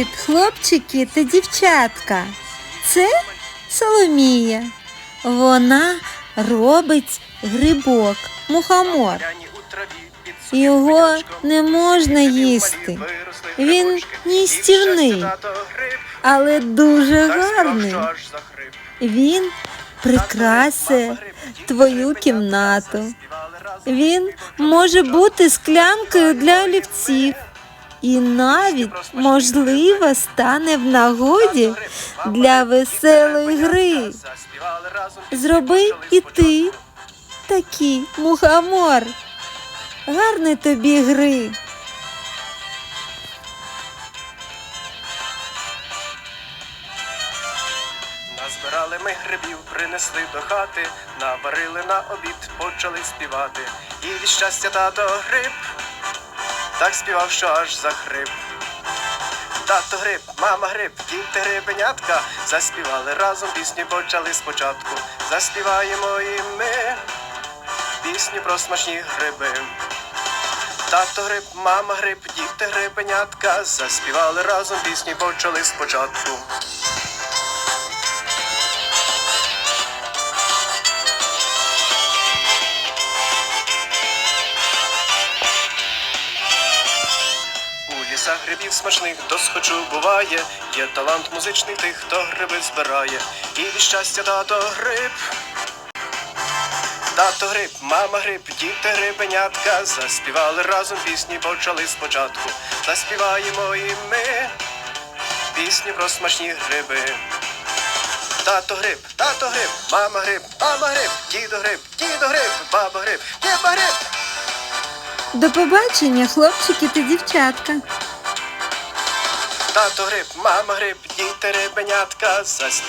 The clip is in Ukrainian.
Привіт, хлопчики та дівчатка. Це Соломія. Вона робить грибок, мухомор. Його не можна їсти. Він їстівний, але дуже гарний. Він прикрасить твою кімнату. Він може бути склянкою для олівців і навіть, можливо, стане в нагоді для веселої гри. Зроби і ти такий мухомор. Гарної тобі гри. Назбирали ми грибів, принесли до хати, наварили на обід, почали співати. І від щастя тато гриб, так співав, що аж захрип. Тато гриб, мама гриб, діти грибенятка, заспівали разом пісню, почали спочатку. Заспіваємо і ми пісню про смачні гриби. Тато гриб, мама гриб, діти грибенятка, заспівали разом пісню, почали спочатку. У грибів смачних досхочу буває, є талант музичний тих, хто гриби збирає. І від щастя тато гриб. Тато гриб, мама гриб, діти грибенятка, заспівали разом пісні, почали спочатку. Заспіваємо і ми пісні про смачні гриби. Тато гриб, тато гриб, мама гриб, мама гриб, дідо гриб, дідо гриб, баба гриб, діба гриб. До побачення, хлопчики та дівчатка. Тато гриб, мама гриб, діти рибенятка,